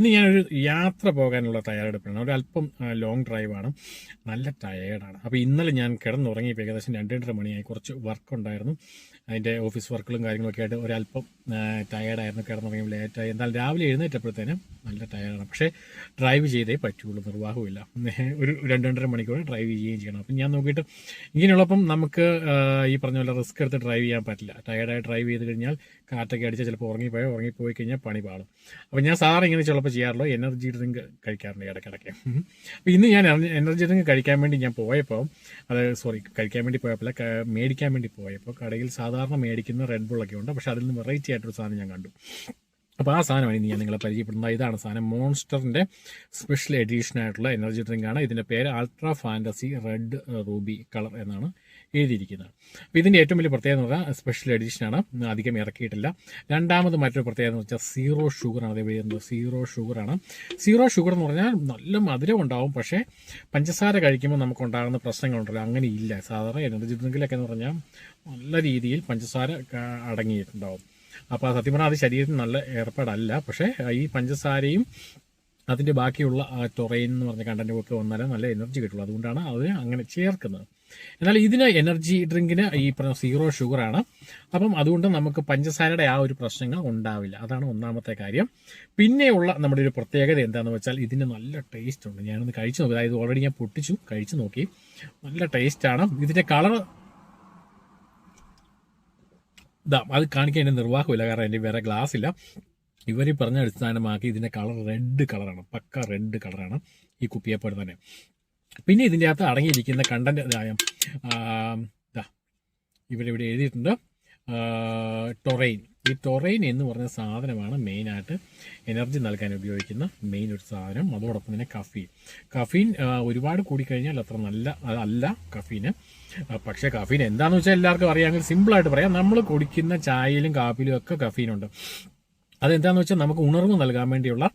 ഇന്ന് ഞാനൊരു യാത്ര പോകാനുള്ള തയ്യാറെടുപ്പാണ് ഒരു അല്പം ലോങ് ഡ്രൈവാണ് നല്ല ടയേർഡാണ് അപ്പോൾ ഇന്നലെ ഞാൻ കിടന്നുറങ്ങിയപ്പോൾ ഏകദേശം രണ്ട് രണ്ടര മണിയായി. കുറച്ച് വർക്ക് ഉണ്ടായിരുന്നു. അതിന്റെ ഓഫീസ് വർക്കുകളും കാര്യങ്ങളൊക്കെ ആയിട്ട് ഒരല്പം ടയേർഡായിരുന്നു കിടന്നുറങ്ങിയപ്പോൾ ലേറ്റായി എന്നാൽ രാവിലെ എഴുന്നേറ്റപ്പോഴത്തേനും നല്ല ടയേർഡാണ് പക്ഷേ ഡ്രൈവ് ചെയ്തേ പറ്റുള്ളൂ. നിർവാഹമില്ല ഒരു രണ്ട് രണ്ടര മണിക്കൂർ ഡ്രൈവ് ചെയ്യുകയും ചെയ്യണം. അപ്പം ഞാൻ നോക്കിയിട്ട് ഇങ്ങനെയുള്ളപ്പം നമുക്ക് ഈ പറഞ്ഞ പോലെ റിസ്ക് എടുത്ത് ഡ്രൈവ് ചെയ്യാൻ പറ്റില്ല. ടയേർഡായി ഡ്രൈവ് ചെയ്ത് കഴിഞ്ഞാൽ കാറ്റൊക്കെ അടിച്ചാൽ ചിലപ്പോൾ ഉറങ്ങിപ്പോയോ ഉറങ്ങിപ്പോയി കഴിഞ്ഞാൽ പണി പാടും അപ്പോൾ ഞാൻ സാറിങ്ങനെ ചിലപ്പോൾ ചെയ്യാറുള്ളൂ. എനർജി ഡ്രിങ്ക് കഴിക്കാറുണ്ട് ഇടയ്ക്കിടയ്ക്ക്. അപ്പോൾ ഇന്ന് ഞാൻ എനർജി ഡ്രിങ്ക് കഴിക്കാൻ വേണ്ടി ഞാൻ പോയപ്പോൾ അത് സോറി കഴിക്കാൻ വേണ്ടി പോയപ്പോൾ മേടിക്കാൻ വേണ്ടി പോയപ്പോൾ കടയിൽ സാധാരണ മേടിക്കുന്ന റെഡ് ബുള്ളൊക്കെ ഉണ്ട്. പക്ഷേ അതിൽ നിന്ന് വെറൈറ്റി ആയിട്ടൊരു സാധനം ഞാൻ കണ്ടു. അപ്പോൾ ആ സാധനമാണ് ഇനി ഞാൻ നിങ്ങളെ പരിചയപ്പെടുന്നത് ഇതാണ് സാധനം. മോൺസ്റ്ററിന്റെ സ്പെഷ്യൽ എഡീഷൻ ആയിട്ടുള്ള എനർജി ഡ്രിങ്കാണ് ഇതിന്റെ പേര് ultra fantasy red ruby colour എന്നാണ്. എഴുതിയിരിക്കുന്നത്. അപ്പോൾ ഇതിന്റെ ഏറ്റവും വലിയ പ്രത്യേകത എന്ന് പറഞ്ഞാൽ സ്പെഷ്യൽ എഡിഷനാണ് അധികം ഇറക്കിയിട്ടില്ല. രണ്ടാമത് മറ്റൊരു പ്രത്യേകത എന്ന് വെച്ചാൽ സീറോ ഷുഗറാണ് അതേപോലെ എഴുതുന്നത് സീറോ ഷുഗറാണ് സീറോ ഷുഗർ എന്ന് പറഞ്ഞാൽ നല്ല മധുരം ഉണ്ടാവും. പക്ഷേ പഞ്ചസാര കഴിക്കുമ്പോൾ നമുക്ക് ഉണ്ടാകുന്ന പ്രശ്നങ്ങളുണ്ടല്ലോ. അങ്ങനെ ഇല്ല. സാധാരണ എനർജി ഡ്രിങ്കിലൊക്കെ എന്ന് പറഞ്ഞാൽ നല്ല രീതിയിൽ പഞ്ചസാര അടങ്ങിയിട്ടുണ്ടാവും. അപ്പോൾ സത്യം പറഞ്ഞാൽ അത് ശരീരത്തിന് നല്ല ഏർപ്പാടല്ല. പക്ഷേ ഈ പഞ്ചസാരയും അതിന്റെ ബാക്കിയുള്ള ടൊറൈൻ എന്ന് പറഞ്ഞ കണ്ടന്റും ഒക്കെ വന്നാലേ നല്ല എനർജി കിട്ടുള്ളൂ. അതുകൊണ്ടാണ് അത് അങ്ങനെ ചേർക്കുന്നത്. എന്നാൽ ഇതിന് എനർജി ഡ്രിങ്കിന് ഈ പറഞ്ഞ സീറോ ഷുഗറാണ് അപ്പം അതുകൊണ്ട് നമുക്ക് പഞ്ചസാരയുടെ ആ ഒരു പ്രശ്നങ്ങൾ ഉണ്ടാവില്ല. അതാണ് ഒന്നാമത്തെ കാര്യം. പിന്നെയുള്ള നമ്മുടെ ഒരു പ്രത്യേകത എന്താണെന്ന് വെച്ചാൽ ഇതിന് നല്ല ടേസ്റ്റ് ഉണ്ട്. ഞാനൊന്ന് കഴിച്ചു നോക്കി അതായത് ഓൾറെഡി ഞാൻ പൊട്ടിച്ചു. കഴിച്ചു നോക്കി. നല്ല ടേസ്റ്റാണ് ഇതിന്റെ കളർ ഇതാ അത് കാണിക്കാൻ എന്റെ നിർവാഹമില്ല. കാരണം എന്റെ വേറെ ഗ്ലാസ് ഇല്ല. ഇവർ പറഞ്ഞ അടിസ്ഥാനമാക്കി ഇതിന്റെ കളർ റെഡ് കളറാണ് പക്ക റെഡ് കളറാണ് ഈ കുപ്പിയെപ്പോലെ തന്നെ. പിന്നെ ഇതിന്റെ അകത്ത് അടങ്ങിയിരിക്കുന്ന കണ്ടന്റ് ഇതാ ഇവിടെ എഴുതിയിട്ടുണ്ട്. ടൊറൈൻ. ഈ ടൊറൈൻ എന്ന് പറഞ്ഞ സാധനമാണ് മെയിനായിട്ട് എനർജി നൽകാൻ ഉപയോഗിക്കുന്ന മെയിൻ ഒരു സാധനം. അതോടൊപ്പം തന്നെ കഫീൻ കഫീൻ ഒരുപാട് കൂടിക്കഴിഞ്ഞാൽ അത്ര നല്ല അല്ല കഫീന് പക്ഷേ കഫീൻ എന്താണെന്ന് വെച്ചാൽ എല്ലാവർക്കും അറിയാമെങ്കിൽ സിമ്പിളായിട്ട് പറയാം. നമ്മൾ കുടിക്കുന്ന ചായയിലും കാപ്പിയിലും ഒക്കെ കഫീനുണ്ട് അതെന്താണെന്ന് വെച്ചാൽ നമുക്ക് ഉണർവ് നൽകാൻ വേണ്ടിയുള്ള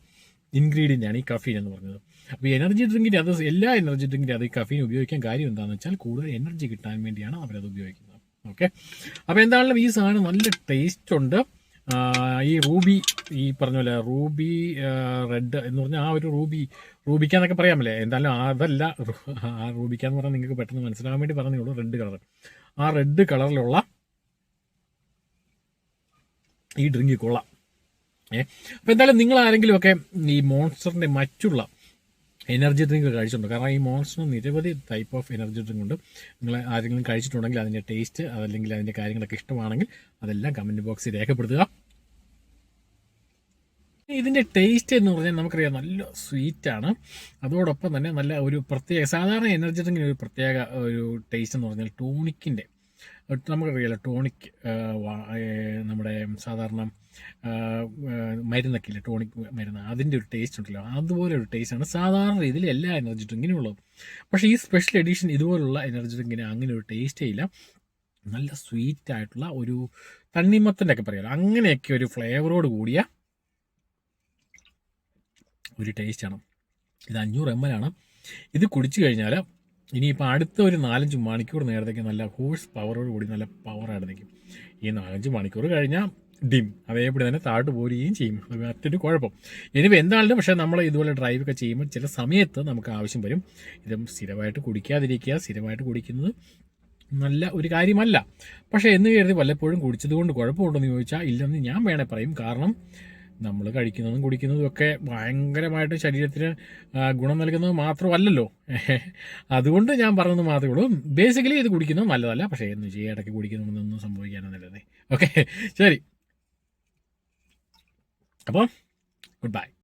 ഇൻഗ്രീഡിയന്റ് ആണ് ഈ കഫീൻ എന്ന് പറഞ്ഞത്. അപ്പോൾ എനർജി ഡ്രിങ്കിന്റെ അത് എല്ലാ എനർജി ഡ്രിങ്കിന്റെ അത് ഈ കഫീൻ ഉപയോഗിക്കാൻ കാര്യം എന്താണെന്ന് വെച്ചാൽ കൂടുതൽ എനർജി കിട്ടാൻ വേണ്ടിയാണ് അവരത് ഉപയോഗിക്കുന്നത്. ഓക്കെ അപ്പോൾ എന്താണെങ്കിലും ഈ സാധനം നല്ല ടേസ്റ്റ് ഉണ്ട്. ഈ റൂബി ഈ പറഞ്ഞ പോലെ റൂബി റെഡ് എന്ന് പറഞ്ഞാൽ ആ ഒരു റൂബി റൂബിക്കാന്നൊക്കെ പറയാമല്ലേ? എന്തായാലും അതല്ല ആ റൂബിക്കാന്ന് പറഞ്ഞാൽ നിങ്ങൾക്ക് പെട്ടെന്ന് മനസ്സിലാകാൻ വേണ്ടി പറഞ്ഞേ ഉള്ളൂ റെഡ് കളർ ആ റെഡ് കളറിലുള്ള ഈ ഡ്രിങ്ക് കൊള്ളാം. ഏ? അപ്പോൾ എന്തായാലും നിങ്ങൾ ആരെങ്കിലും ഒക്കെ ഈ മോൺസ്റ്ററിന്റെ മറ്റുള്ള എനർജി ഡ്രിങ്ക് കഴിച്ചിട്ടുണ്ട്? കാരണം ഈ മോൺസ്റ്ററിന് നിരവധി ടൈപ്പ് ഓഫ് എനർജി ഡ്രിങ്ക് ഉണ്ട്. നിങ്ങൾ ആരെങ്കിലും കഴിച്ചിട്ടുണ്ടെങ്കിൽ അതിന്റെ ടേസ്റ്റ് അതല്ലെങ്കിൽ അതിന്റെ കാര്യങ്ങളൊക്കെ ഇഷ്ടമാണെങ്കിൽ അതെല്ലാം കമന്റ് ബോക്സിൽ രേഖപ്പെടുത്തുക. ഇതിന്റെ ടേസ്റ്റ് എന്ന് പറഞ്ഞാൽ നമുക്കറിയാം നല്ല സ്വീറ്റാണ് അതോടൊപ്പം തന്നെ നല്ല ഒരു പ്രത്യേക സാധാരണ എനർജി ഡ്രിങ്കിന് ഒരു പ്രത്യേക ഒരു ടേസ്റ്റ് എന്ന് പറഞ്ഞാൽ ടോണിക്കിന്റെ നമുക്കറിയാലോ ടോണിക് നമ്മുടെ സാധാരണ മരുന്നൊക്കെ ടോണിക് മരുന്ന്. അതിന്റെ ഒരു ടേസ്റ്റ് ഉണ്ടല്ലോ. അതുപോലെ ഒരു ടേസ്റ്റാണ് സാധാരണ രീതിയിൽ എല്ലാ എനർജി ഡ്രിങ്കിനും ഉള്ളത്. പക്ഷേ ഈ സ്പെഷ്യൽ എഡിഷൻ ഇതുപോലുള്ള എനർജി ഡ്രിങ്കിന് അങ്ങനെ ഒരു ടേസ്റ്റേ ഇല്ല. നല്ല സ്വീറ്റ് ആയിട്ടുള്ള ഒരു തണ്ണിമത്തന്റെ ഒക്കെ പറയാമല്ലോ അങ്ങനെയൊക്കെ ഒരു ഫ്ലേവറോട് കൂടിയ ഒരു ടേസ്റ്റാണ് ഇത് അഞ്ഞൂറ് എം എൽ ആണ്. ഇത് കുടിച്ചു കഴിഞ്ഞാൽ ഇനിയിപ്പോൾ അടുത്ത ഒരു നാലഞ്ച് മണിക്കൂർ നേരത്തേക്ക് നല്ല ഹോഴ്സ് പവറോട് കൂടി നല്ല പവറായിട്ട് നിൽക്കും ഈ നാലഞ്ച് മണിക്കൂർ കഴിഞ്ഞാൽ ഡിം. അതേപടി തന്നെ താഴോട്ട് പോരുകയും ചെയ്യും. അത് മറ്റൊരു കുഴപ്പം. ഇനിയിപ്പോൾ എന്താണെങ്കിലും പക്ഷേ നമ്മൾ ഇതുപോലെ ഡ്രൈവ് ഒക്കെ ചെയ്യുമ്പോൾ ചില സമയത്ത് നമുക്ക് ആവശ്യം വരും. ഇതും സ്ഥിരമായിട്ട് കുടിക്കാതിരിക്കുക. സ്ഥിരമായിട്ട് കുടിക്കുന്നത് നല്ല ഒരു കാര്യമല്ല. പക്ഷേ എന്ന് കരുതി വല്ലപ്പോഴും കുടിച്ചത് കൊണ്ട് കുഴപ്പമുണ്ടെന്ന് ചോദിച്ചാൽ ഇല്ലെന്ന് ഞാൻ വേണേൽ പറയും. കാരണം നമ്മൾ കഴിക്കുന്നതും കുടിക്കുന്നതും ഒക്കെ ഭയങ്കരമായിട്ട് ശരീരത്തിന് ഗുണം നൽകുന്നത് മാത്രമല്ലല്ലോ. അതുകൊണ്ട് ഞാൻ പറഞ്ഞത് മാത്രമേ ഉള്ളൂ. ബേസിക്കലി ഇത് കുടിക്കുന്നത് നല്ലതല്ല. പക്ഷേ എന്ന് ചെയ്യാൻ ഇടയ്ക്ക് കുടിക്കുന്നതൊന്നും സംഭവിക്കാനൊന്നുമില്ലേ ഓക്കെ ശരി. അപ്പോൾ ഗുഡ് ബൈ